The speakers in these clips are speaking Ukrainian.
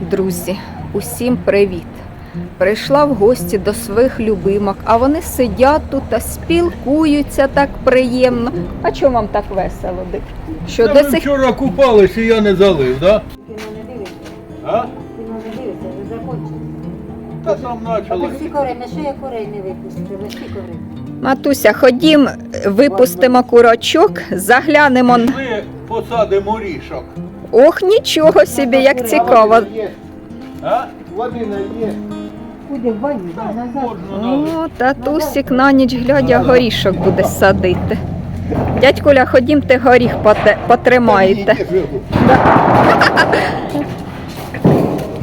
Друзі, усім привіт! Прийшла в гості до своїх любимок, а вони сидять тут та спілкуються так приємно. А чому вам так весело? Дик? Що Та до ми сих вчора купались і я не залив, да? Ти мене дивишся, А? ти мене дивишся, вже закончив. Та там А почали. всі корей, що я корей не? Всі корей. Матуся, ходім, випустимо курочок, заглянемо. н- Ми посадимо рішок. Ох, нічого собі, як цікаво. А? Водина є. Куди? Назад. О, татусік на ніч глядя горішок буде садити. Дядь Коля, ходімте горіх поте- потримаєте.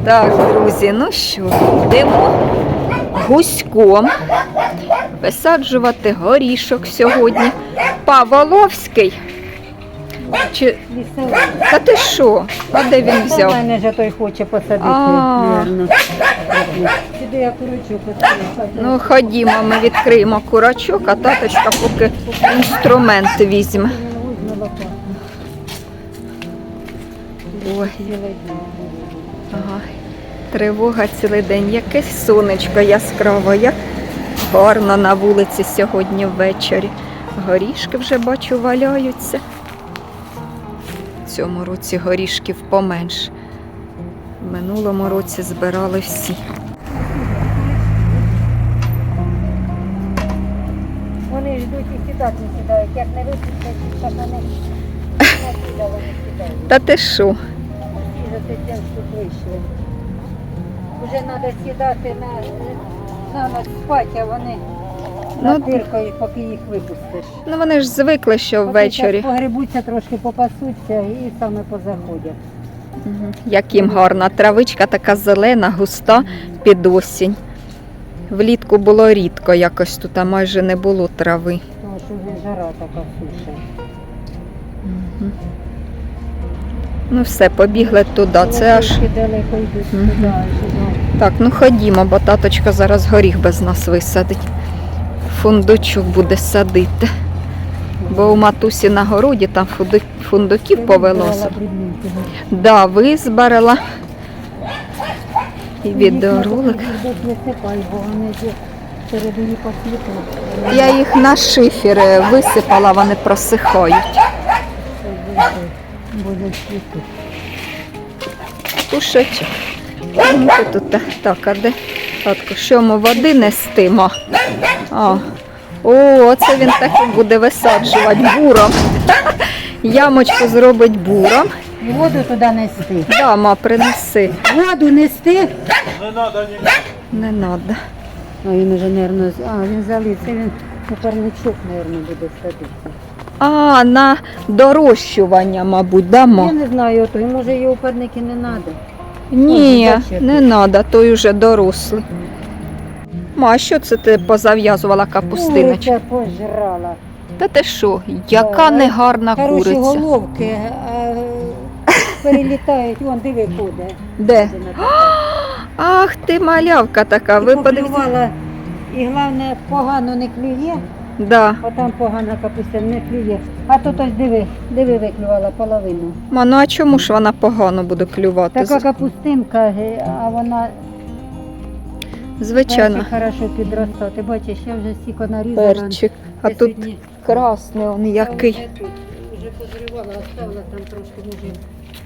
Так, друзі, ну що, йдемо гуськом висаджувати горішок сьогодні. Паволовський. Чи... Та ти що? А де він Та взяв? мене ж той хоче посадити, А. мабуть. Сюди я курочок поставлю. Ну, ходімо, ми відкриємо курочок, а таточка поки інструмент візьме. Ой, ага. Тривога цілий день. Яке сонечко яскраве, як гарно на вулиці сьогодні ввечері. Горішки вже бачу валяються. Цьому році горішків поменш. В минулому році збирали всі. Вони ждуть і сідати не сідають. Як не випустять, так вони не сідали, не сідають. Та ти що? Всі за Тетянську вийшли. Вже треба сідати на, на ночь спати, а вони Ну, натиркають, поки їх випустиш. Ну вони ж звикли, що Поки ввечері. щас погребуться, трошки попасуться і саме позаходять. Мгм. Як їм гарна травичка, така зелена, густа під осінь. Влітку було рідко якось тут, а майже не було трави. Тому що вже жара така суша. Мгм. Ну все, побігли туди. Це аж Трошки далеко йдуть Мгм. туди, аж туди. так, ну ходімо, бо таточка зараз горіх без нас висадить. Фундучок буде садити. Бо у матусі на городі там фундуків повелося. Да, визбирала. І відеоролик. Я їх на шифер е, висипала, вони просихають. Кушачок. Ну, тут, так, а де? Татко, що ми води нестимо? А. О, оце він таким буде висаджувати буром. Ямочку зробить буром. І воду туди нести. Дама, принеси. Воду нести. Не треба. Не треба. А він уже, мабуть, а, він залив. Це він у парничок, мабуть, буде садити. А, на дорощування, мабуть, дамо. Я не знаю, то може його парники не треба. Ні, не треба, той уже дорослий. Ма, а що це ти позав'язувала капустиночку? Куриця пожрала. Та ти що, яка Да, негарна Хороші куриця. головки а, перелітають, вон диви ходить. Де? Ах ти малявка така, ви подивіться. І головне, погано не клює, Да. а там погана капуста не клює. А тут ось диви, диви виклювала половину. Ма, ну а чому ж вона погано буде клювати? Така капустинка, а вона Звичайно, перчик хорошо підростає. Ти бачиш, я вже стільки нарізала. перчик. А Я тут сьогодні- красний он який. Я Вже позривала, оставила там трошки, може,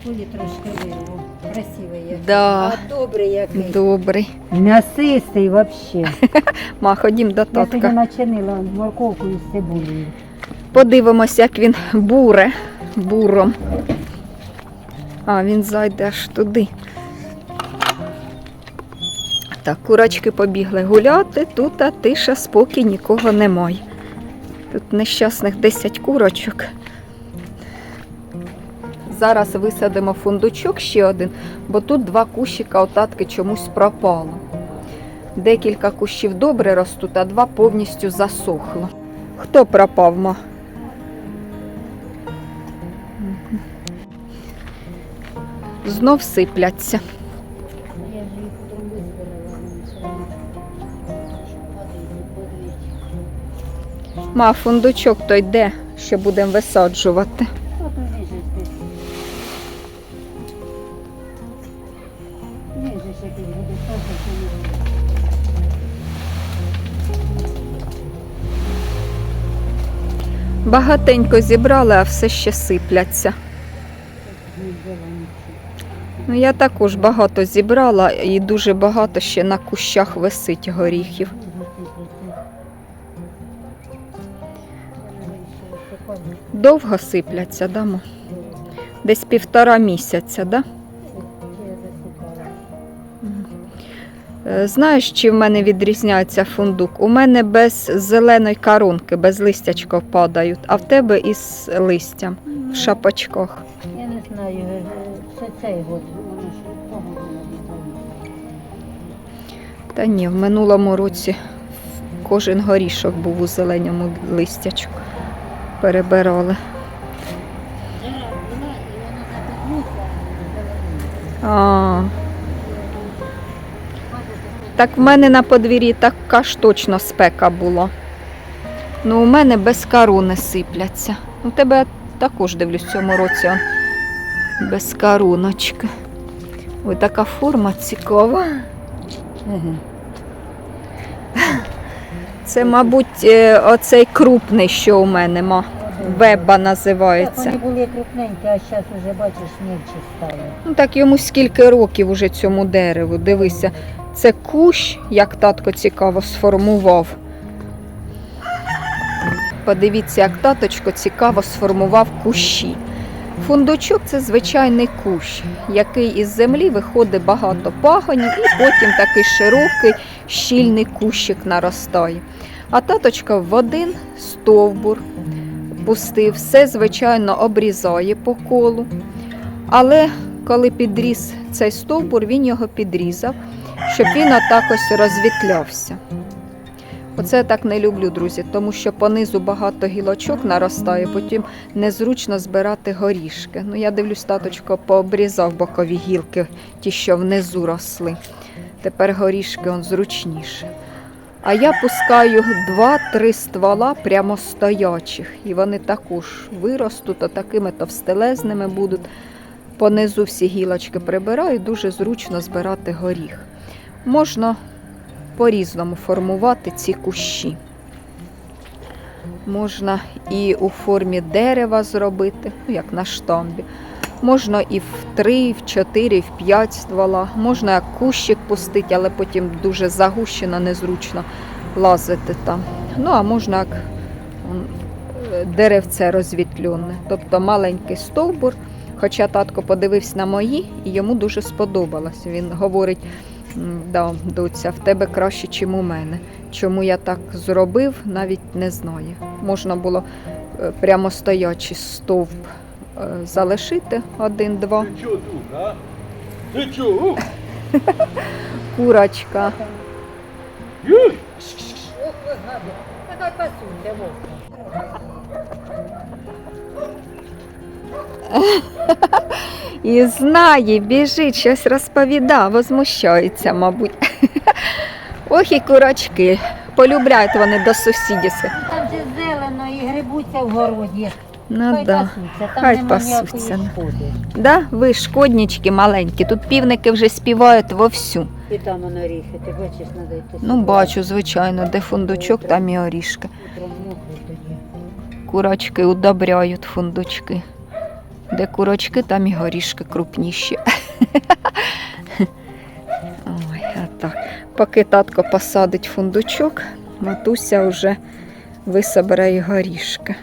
кулі трошки вирву. Красивий який. Да. А добрий який. Добрий. М'ясистий взагалі. Ма, ходім до Я сьогодні татка. начинила морковкою з цибулею. Подивимось, як він буре буром. А, він зайде аж туди. Так, курочки побігли гуляти, тут а тиша, спокій, нікого немає. Тут нещасних 10 курочок. Зараз висадимо фундучок ще один, бо тут два кущика отатки чомусь пропало. Декілька кущів добре ростуть, а два повністю засохло. Хто пропав, ма? Знов сипляться. Ма, фундучок той де, що будемо висаджувати. Багатенько зібрали, а все ще сипляться. Ну, я також багато зібрала і дуже багато ще на кущах висить горіхів. Довго сипляться, дамо? Десь півтора місяця, да? Знаєш, чи в мене відрізняється фундук? У мене без зеленої коронки, без листячка падають, а в тебе із листям в шапочках. Я не знаю, це цей год, Та ні, в минулому році кожен горішок був у зеленому листячку. Перебирали. А. Так в мене на подвір'ї така ж точно спека була. Ну, у мене без корони сипляться. У тебе також дивлюсь в цьому році он, без короночки. Ой, така форма цікава. Це, мабуть, е, оцей крупний, що у мене ма. Веба Так, називається. вони були крупненькі, а зараз вже бачиш, мельче стали. Ну так йому скільки років уже цьому дереву. Дивися, це кущ, як татко цікаво сформував. Подивіться, як таточко цікаво сформував кущі. Фундучок це звичайний кущ, який із землі виходить багато пагонів, і потім такий широкий щільний кущик наростає. А таточка в один стовбур пустив, все, звичайно, обрізає по колу. Але коли підріс цей стовбур, він його підрізав, щоб він отак ось розвітлявся. Оце я так не люблю, друзі, тому що понизу багато гілочок наростає, потім незручно збирати горішки. Ну, я дивлюсь, таточко пообрізав бокові гілки, ті, що внизу росли. Тепер горішки он зручніше. А я пускаю два-три ствола прямо стоячих, і вони також виростуть, а такими товстелезними будуть. Понизу всі гілочки прибираю, дуже зручно збирати горіх. Можна по-різному формувати ці кущі. Можна і у формі дерева зробити, ну як на штамбі. Можна і в три, в чотири, в п'ять ствола. Можна як кущик пустити, але потім дуже загущено, незручно лазити там. Ну, а можна як деревце розвітльоне, тобто маленький стовбур. Хоча татко подивився на мої, і йому дуже сподобалось. Він говорить: «М, да, доця, в тебе краще, ніж у мене. Чому я так зробив, навіть не знаю. Можна було е, прямо стоячий стовп е, залишити один-два. Ти чого тут, а? Ти чого? Курочка. І знає, біжить, щось розповідає, возмущається, мабуть. Ох і курочки. Полюбляють вони до сусідів. Там же зелено і грибуться в городі. Ну хай да. пасуться, там хай нема пасуться. ніякої шкоди. Да, ви шкоднічки маленькі. Тут півники вже співають вовсю. І там воно ріхи, ти бачиш, надо йти. Ну, бачу, звичайно, де фундучок, там і орішки. Утром мокро тоді. Курочки удобряють фундучки. Де курочки, там і горішки крупніші. Ой, а так. Поки татко посадить фундучок, матуся вже висобирає горішки.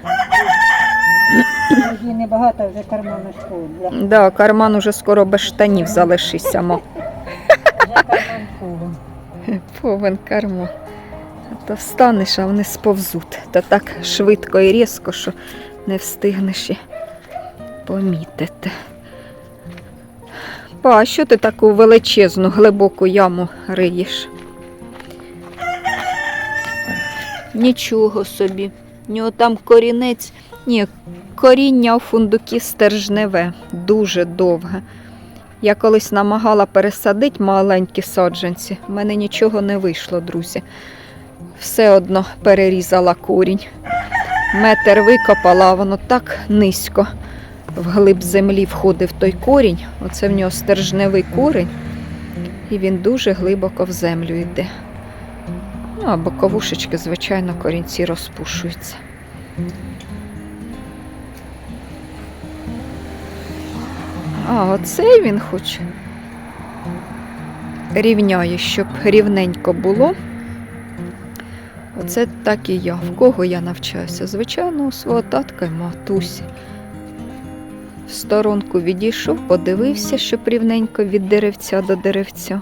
Її небагато, вже кармана шкода. Да, карман уже скоро без штанів залишиться, ма. Вже карман повен. Повен карман. А то встанеш, а вони сповзуть. Та так швидко і різко, що не встигнеш і помітити. Па, а що ти таку величезну глибоку яму риєш? Нічого собі. В нього там корінець. Ні, коріння у фундукі стержневе, дуже довге. Я колись намагала пересадити маленькі саджанці. В мене нічого не вийшло, друзі. Все одно перерізала корінь. Метр викопала, воно так низько вглиб землі входив той корінь. Оце в нього стержневий корінь. І він дуже глибоко в землю йде. Ну, а боковушечки, звичайно, корінці розпушуються. А, оцей він хоче. Рівняє, щоб рівненько було. Оце так і я. В кого я навчаюся? Звичайно, у свого татка й матусі. Сторонку відійшов, подивився, щоб рівненько від деревця до деревця.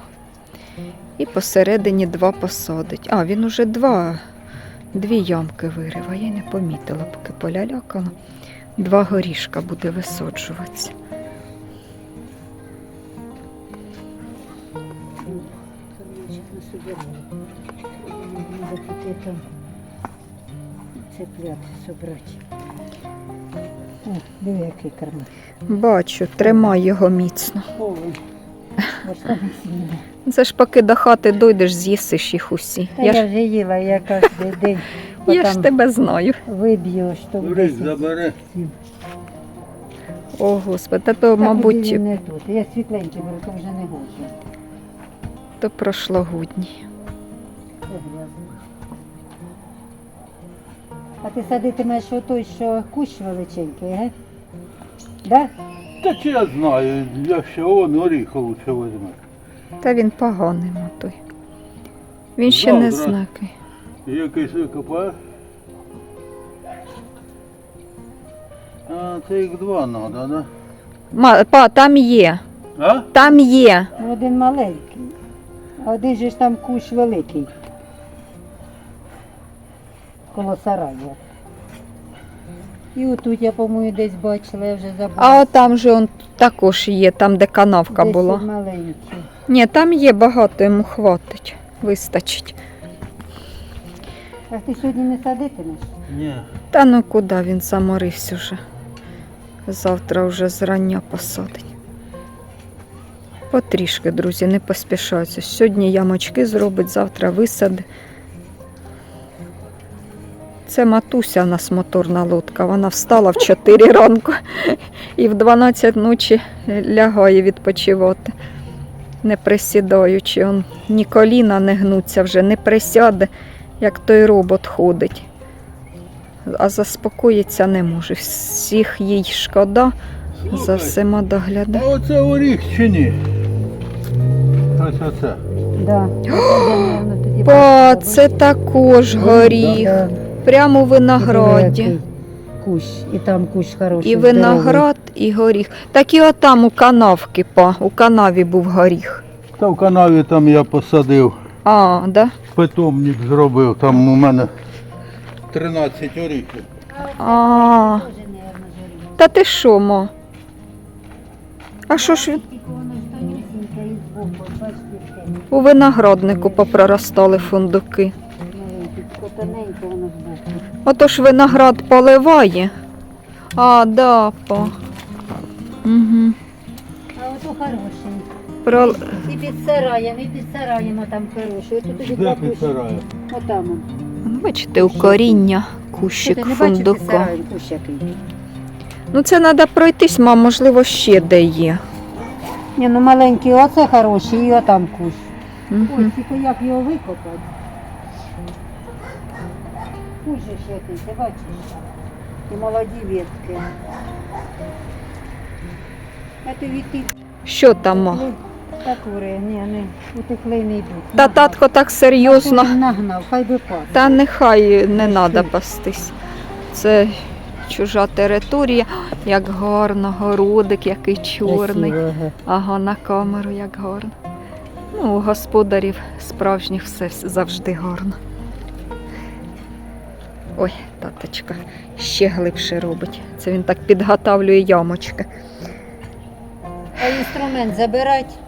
І посередині два посадить. А, він уже два, дві ямки вирив, а я не помітила, поки полялякала. Два горішка буде висаджуватися. Камінчик не О, диви, який карман. Бачу, тримай його міцно. Повен. Це ж поки до хати дойдеш, з'їсиш їх усі. Та Я я ж, вже їла, я кожен день. я ж тебе знаю. виб'ю Рик 10. забере. О, Господи, та то, Та куди мабуть, він не тут. Я світленький беру, то вже не хочу. то прошлогодній. А ти садитимеш отой, що кущ величенький, ге? Да? Та чи я знаю, якщо он оріха лучше візьме. Та він поганий, той. Він ще не Завтра. знакий. Якийсь викопає. А, це їх два треба, да? Ма, па, там є. А? Там є. Ну, Один маленький, а один же ж там кущ великий. Коло сараю. І отут я, по-моєму, десь бачила, я вже забула. А там же он також є, там, де канавка Десь була. маленький. Ні, там є багато, йому хватить. Вистачить. А ти сьогодні не садитимеш? Ні. Та ну куди він заморився вже. Завтра вже зрання посадить. Потрішки, друзі, не поспішаються. Сьогодні ямочки зробить, завтра висади. Це матуся у нас моторна лодка. Вона встала в 4 ранку і в 12 ночі лягає відпочивати, не присідаючи. Он ні коліна не гнуться вже, не присяде, як той робот ходить а заспокоїться не може. Всіх їй шкода, за всіма а доглядає. оце оріх чи ні? Ось оце. Да. Па, це також горіх. Прямо у винограді. Кущ, і там кущ хороший. І здоровий. виноград, і горіх. Так і отам у канавки, па, у канаві був горіх. Та в канаві там я посадив, А, да? питомник зробив, там у мене 13 оріхів. А, та ти що, мо? А що ж він? У винограднику попроростали фундуки. Воно збоку. Ото ж виноград поливає. А, да, па. Угу. А ото хороший. Про... І під сараєм, і під сараєм там хороший. Ото Де кущі. підсираю? Отам. он. Ну, Бачите, у коріння кущик не фундука. сараєм кущ який? Ну це треба пройтись, мам, можливо, ще де є. Ні, ну маленький, оце хороший, і отам кущ. Угу. Ой, тільки як його викопати? Ж який, ти бачиш? І молоді ветки. А ти відти Що там? та кури, ні, не утекли не йдуть. Та татко так серйозно. Нагнав, хай би пас. Та нехай не треба пастись. Це чужа територія. Як гарно, городик, який чорний. Красиво. Ага, на камеру як гарно. Ну, у господарів справжніх все завжди гарно. Ой, таточка, ще глибше робить. Це він так підготавлює ямочки. А інструмент забирать.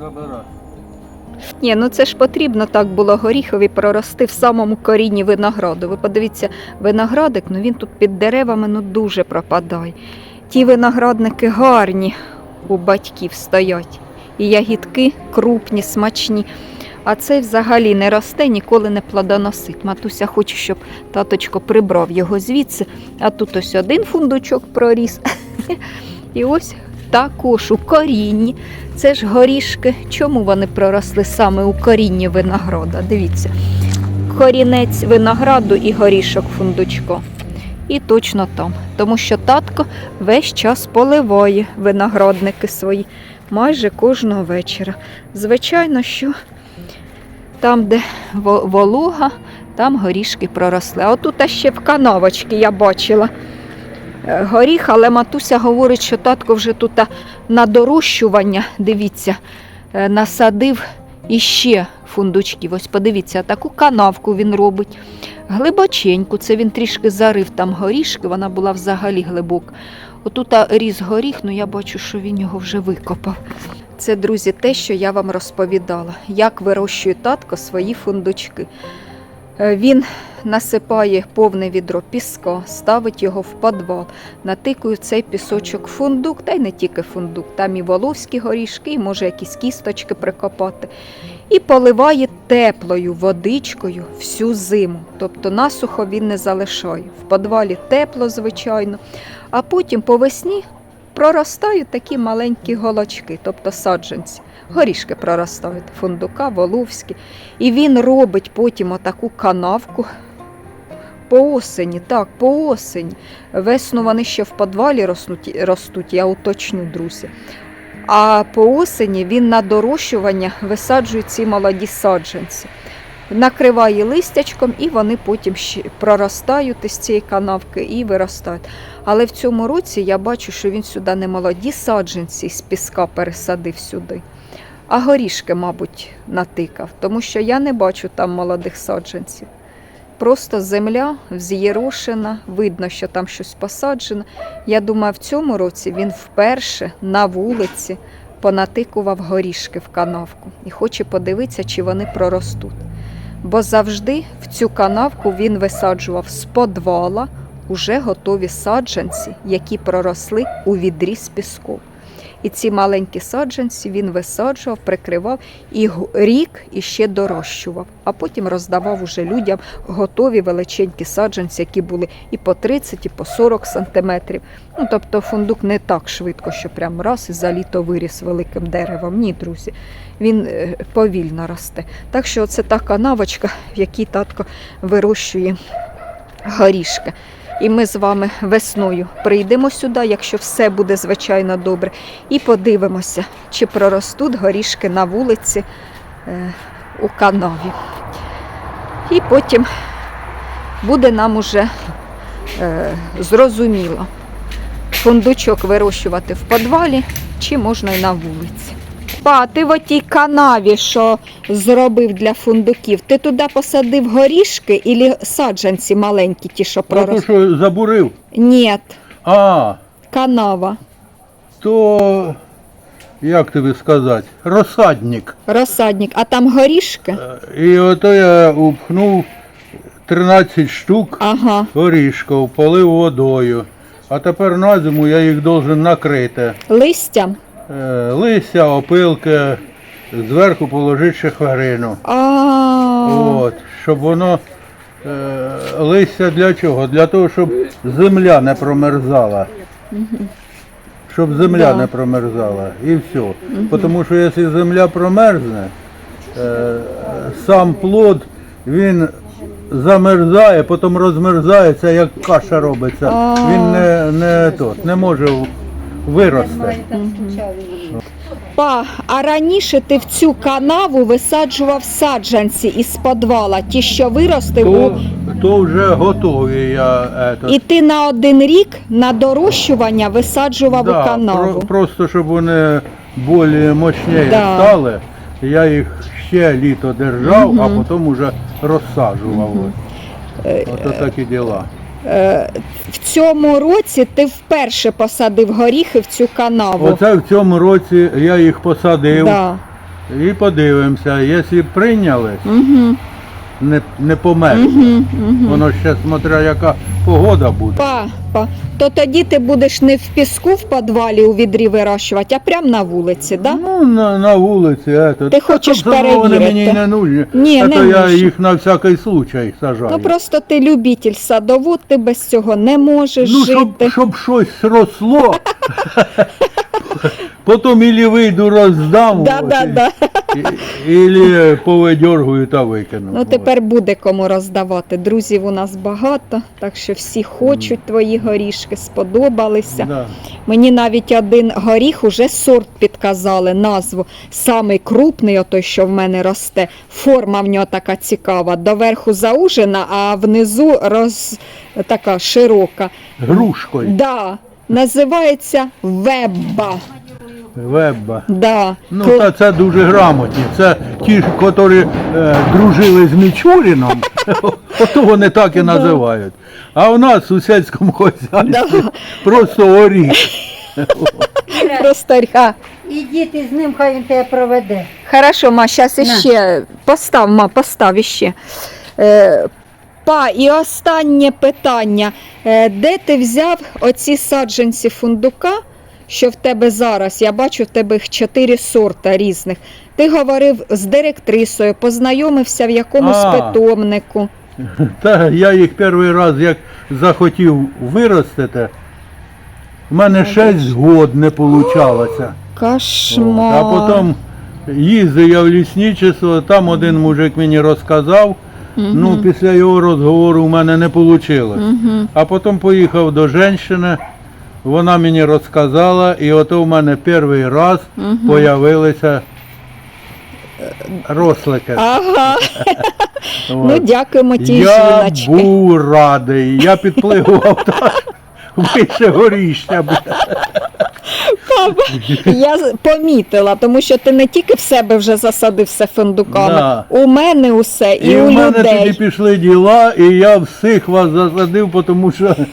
Забирай. Ні, ну це ж потрібно так було горіхові прорости в самому корінні винограду. Ви подивіться, виноградик, ну він тут під деревами ну дуже пропадає. Ті виноградники гарні у батьків стоять. І ягідки крупні, смачні. А цей взагалі не росте, ніколи не плодоносить. Матуся хоче, щоб таточко прибрав його звідси. А тут ось один фундучок проріс. І ось також у корінні. Це ж горішки. Чому вони проросли саме у корінні винограда? Дивіться, корінець винограду і горішок фундучко. І точно там, тому що татко весь час поливає виноградники свої майже кожного вечора. Звичайно, що там, де во- волога, там горішки проросли. А отут ще в канавочці я бачила е, горіх, але матуся говорить, що татко вже тут на дорощування, дивіться, е, насадив іще фундучків. Ось подивіться, таку канавку він робить. Глибоченьку, це він трішки зарив там горішки, вона була взагалі глибока. Отут ріс горіх, ну я бачу, що він його вже викопав. Це, друзі, те, що я вам розповідала, як вирощує татко свої фундучки. Е, Він насипає повне відро піска, ставить його в підвал, натикує цей пісочок фундук, та й не тільки фундук, там і воловські горішки, і може якісь кісточки прикопати. І поливає теплою водичкою всю зиму. Тобто насухо він не залишає. В підвалі тепло, звичайно, а потім по весні проростають такі маленькі голочки, тобто саджанці. Горішки проростають, фундука, воловські. І він робить потім отаку канавку по осені, так, по осені. Весну вони ще в підвалі ростуть, ростуть, я уточню, друзі. А по осені він на дорощування висаджує ці молоді саджанці. Накриває листячком, і вони потім ще проростають із цієї канавки і виростають. Але в цьому році я бачу, що він сюди не молоді саджанці з піска пересадив сюди, а горішки, мабуть, натикав, тому що я не бачу там молодих саджанців. Просто земля вз'єрошена, видно, що там щось посаджено. Я думаю, в цьому році він вперше на вулиці понатикував горішки в канавку і хоче подивитися, чи вони проростуть. Бо завжди в цю канавку він висаджував з подвала уже готові саджанці, які проросли у відрі з піском. І ці маленькі саджанці він висаджував, прикривав і рік іще дорощував, а потім роздавав уже людям готові величенькі саджанці, які були і по 30, і по 40 сантиметрів. Ну, тобто фундук не так швидко, що прям раз і за літо виріс великим деревом. Ні, друзі, він е, повільно росте. Так що це та канавочка, в якій татко вирощує горішки. І ми з вами весною прийдемо сюди, якщо все буде звичайно добре, і подивимося, чи проростуть горішки на вулиці е, у канаві. І потім буде нам уже е, зрозуміло, фундучок вирощувати в підвалі, чи можна і на вулиці. Па, ти в отій канаві, що зробив для фундуків, ти туди посадив горішки і саджанці маленькі, ті, що Ото проросли? що забурив. Ні, А, канава, то як тобі сказати, розсадник. розсадник, а там горішки? І ото я упхнув 13 штук Ага, горішків, полив водою. А тепер на зиму я їх должен накрити. листям. Е, Листя, опилки, зверху положити шиферину. От, щоб воно е, листя для чого? Для того, щоб земля не промерзала. Щоб земля Да. не промерзала. І все. Тому що якщо земля промерзне, е, сам плод він замерзає, потім розмерзається, як каша робиться. Він не, не, тот, не може вирости. Скучали. Па, а раніше ти в цю канаву висаджував саджанці із підвала, ті, що виростив у То, то вже готові я. Ето, І ти на один рік на дорощування висаджував Да, у канаву. про- просто щоб вони більш мощніше Да. стали, я їх ще літо держав, а потім вже розсаджував. Ото такі діла. Е, в цьому році ти вперше посадив горіхи в цю канаву. Оце в цьому році я їх посадив Да. і подивимося, якщо прийняли, Угу. Не, не померли. Угу. Угу. Воно ще смотря яка погода буде. Па, па, то тоді ти будеш не в піску в підвалі у відрі вирощувати, а прямо на вулиці, да? Ну, на, на вулиці. Ето. Ти хочеш Та то Вони мені не нужні. Ні, а не то я їх на всякий случай сажаю. Ну просто ти любитель садовод, ти без цього не можеш Ну, щоб, жити. щоб щось росло, Потім ілі вийду роздам, Да, да, да. і- ілі повидьоргую та викину. Ну тепер буде кому роздавати. Друзів у нас багато, так що всі хочуть твої горішки, сподобалися. Да. Mені навіть один горіх уже сорт підказали, назву. Самий крупний, отой, що в мене росте. Форма в нього така цікава. Доверху заужена, а внизу роз... така широка. Грушкою. Да, називається вебба. Вебба. Да. Ну, Ко- та це дуже грамотні. Це ті, ж, які е, дружили з Мічуріном, ото вони так і називають. А у нас у сільському хозяйстві Да. просто оріх. Просто ря. Ідіть із ним, хай він тебе проведе. Хорошо, ма, зараз іще постав, ма, постав іще. Е, па, і останнє питання. Е, де ти взяв оці саджанці фундука, що в тебе зараз? Я бачу, в тебе їх чотири сорта різних. Ти говорив з директрисою, познайомився в якомусь А. питомнику. Та я їх перший раз як захотів виростити, в мене 6 год не вийшло. Кошмар. А потім їздив я в лісничество, там один мужик мені розказав. Ну, після його розговору в мене не вийшло. А потім поїхав до жінки, вона мені розказала, і ото в мене перший раз появилися рослики. Ага, ну дякуємо тій я жіночці. був радий, я підпливав так вище горіща. Я помітила, тому що ти не тільки в себе вже засадив все фундуками, Да. у мене усе і, І у в мене тоді пішли діла, і я всіх вас засадив, тому що е,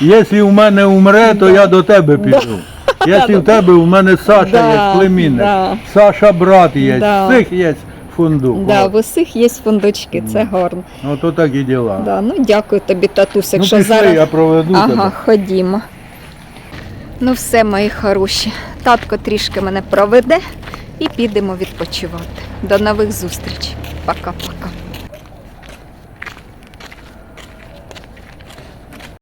якщо в мене умре, то я до тебе піду. Якщо в тебе в мене Саша є племінник. Саша брат є, всіх є фундук. Да, в усіх є фундучки, це гарно. Ото так і діла. Да, ну дякую тобі, татусь, ну пішли, зараз. я проведу Ага, тебе. ходімо. Ну все, мої хороші. Татко трішки мене проведе і підемо відпочивати. До нових зустрічей. Пока-пока.